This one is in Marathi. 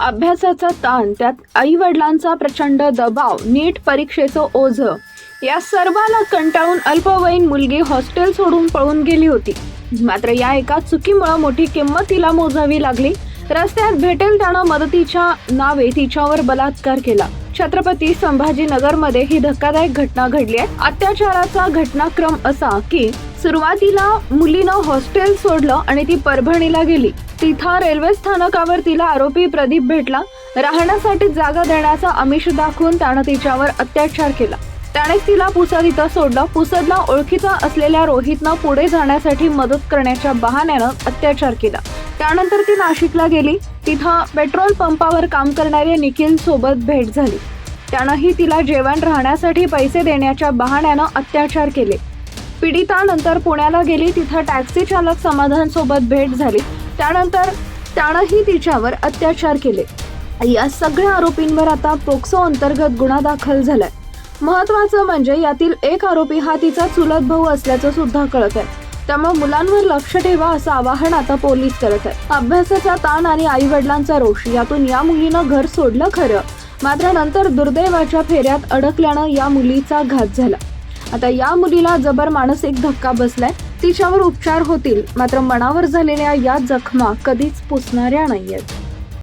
अभ्यासाचा ताण त्यात आई वडिलांचा प्रचंड दबाव नीट परीक्षेचं ओझ या सर्वाला कंटाळून अल्पवयीन मुलगी हॉस्टेल सोडून पळून गेली होती. मात्र या एका चुकीमुळे मोठी किंमत तिला मोजावी लागली. रस्त्यात भेटेल त्यानं मदतीच्या नावे तिच्यावर बलात्कार केला. छत्रपती संभाजीनगरमध्ये ही धक्कादायक घटना घडली आहे. अत्याचाराचा घटनाक्रम असा की सुरुवातीला मुलीनं हॉस्टेल सोडलं आणि ती परभणीला गेली. तिथं रेल्वे स्थानकावर तिला आरोपी प्रदीप भेटला. राहण्यासाठी जागा देण्याचा आमिष दाखवून त्यानं तिच्यावर अत्याचार केला. त्यानेच तिला पुसद इथं सोडलं. पुसदला ओळखीचा असलेल्या रोहितनं पुढे जाण्यासाठी मदत करण्याच्या बहाण्यानं अत्याचार केला. त्यानंतर ती नाशिकला गेली. तिथं पेट्रोल पंपावर काम करणाऱ्या निखिल सोबत भेट झाली. त्यानंही तिला जेवण राहण्यासाठी पैसे देण्याच्या बहाण्यानं अत्याचार केले. पीडितानंतर पुण्याला गेली तिथं टॅक्सी चालक समाधान सोबत भेट झाली. त्यानंतर त्यानंही तिच्यावर अत्याचार केले. या सगळ्या आरोपींवर आता पोक्सो अंतर्गत गुन्हा दाखल झालाय. महत्वाचं म्हणजे यातील एक आरोपी हा तिचा चुलत भाऊ असल्याचं सुद्धा कळत आहे. त्यामुळे मुलांवर लक्ष ठेवा असं आवाहन आता पोलीस करत आहेत अभ्यासाचा ताण आणि आई वडिलांचा रोष यातून या मुलीनं घर सोडलं खरं. मात्र नंतर दुर्दैवाच्या फेऱ्यात अडकल्यानं या मुलीचा घात झाला. आता या मुलीला जबर मानसिक धक्का बसलाय. तिच्यावर उपचार होतील मात्र मनावर झालेल्या या जखमा कधीच पुसणाऱ्या नाहीयेत.